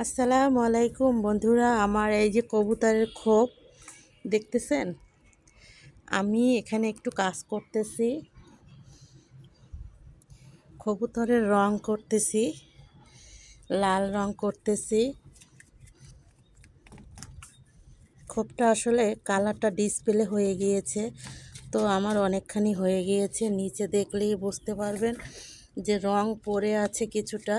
আসসালামু আলাইকুম বন্ধুরা, আমার এই যে কবুতরের খোপ, দেখতেছেন? আমি এখানে একটু কাজ করতেছি। কবুতরের রং করতেছি, লাল রং করতেছি। খোপটা আসলে কালারটা ডিসপ্লে হয়ে গিয়েছে, তো আমার অনেকখানি হয়ে গিয়েছে। নিচে দেখলেই বুঝতে পারবেন যে রং পড়ে আছে কিছুটা।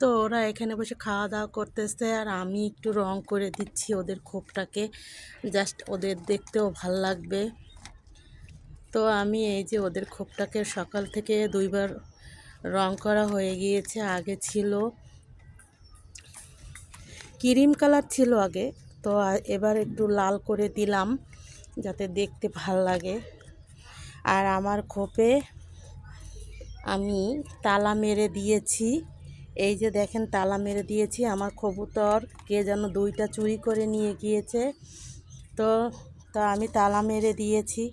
তো ওরা এখানে বসে খাওয়া দাওয়া করতেছে আর আমি একটু রং করে দিচ্ছি ওদের খোপটাকে। জাস্ট ওদের দেখতেও ভালো লাগবে। তো আমি এই যে ওদের খোপটাকে সকাল থেকে দুইবার রং করা হয়ে গিয়েছে, আগে ছিল ক্রিম কালার ছিল আগে, তো এবার একটু লাল করে দিলাম যাতে দেখতে ভালো লাগে। আর আমার খোপে আমি তালা মেরে দিয়েছি। এই যে দেখেন তালা মেরে দিয়েছি, আমার কবুতর কে যেন দুইটা চুরি করে নিয়ে গিয়েছে। তো, তা আমি তালা মেরে দিয়েছি।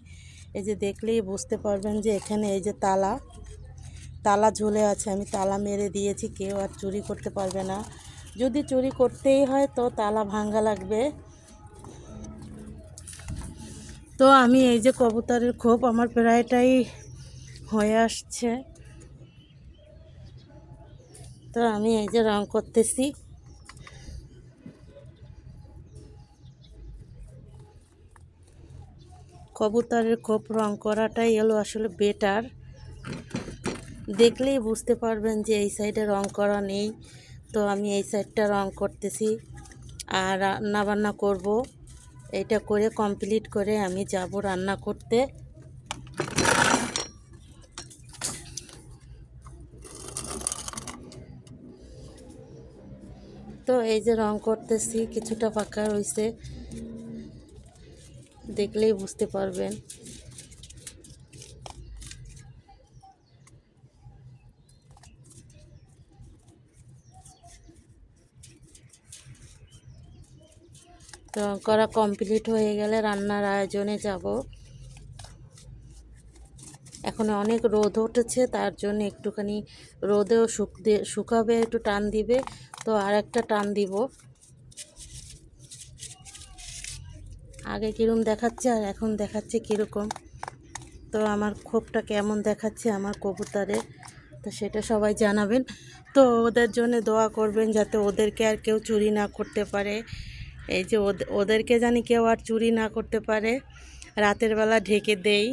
এই যে দেখলেই বুঝতে পারবেন যে এখানে এই যে তালা তালা ঝুলে আছে। আমি তালা মেরে দিয়েছি, কেউ আর চুরি করতে পারবে না। যদি চুরি করতেই হয় তো তালা ভাঙ্গা লাগবে। তো আমি এই যে কবুতরের খোপ আমার প্রায়টাই হয়ে আসছে। তো আমি এই যে রং করতেছি। কবুতরের খোপ রং করাটাই এলো আসলে বেটার দেখলেই বুঝতে পারবেন যে এই সাইডে রং করা নেই। তো আমি এই সাইডটা রং করতেছি আর রান্না বান্না করব। এটা করে কমপ্লিট করে আমি যাব রান্না করতে। তো এই যে রং করতেছি, কিছুটা পাকা রয়েছে দেখলেই বুঝতে পারবেন। তো করা কমপ্লিট হয়ে গেলে রান্নার আয়োজনে যাব। এখন অনেক রোদ উঠেছে, তার জন্য একটুখানি রোদেও শুক শুকাবে, একটু টান দিবে। তো আর একটা টান দিব। আগে কীরকম দেখাচ্ছে আর এখন দেখাচ্ছে কীরকম। তো আমার ক্ষোভটা কেমন দেখাচ্ছে আমার কবুতারে তো সেটা সবাই জানাবেন। তো ওদের জন্য দোয়া করবেন যাতে ওদেরকে আর কেউ চুরি না করতে পারে। এই যে ওদেরকে জানি কেউ আর চুরি না করতে পারে। রাতের বেলা ঢেকে দেই।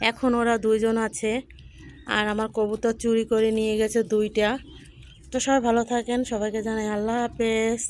এখন ওরা দুইজন আছে। আর আমার কবুতর চুরি করে নিয়ে গেছে দুইটা। তো সবাই ভালো থাকেন, সবাইকে জানাই আল্লাহ হাফেজ।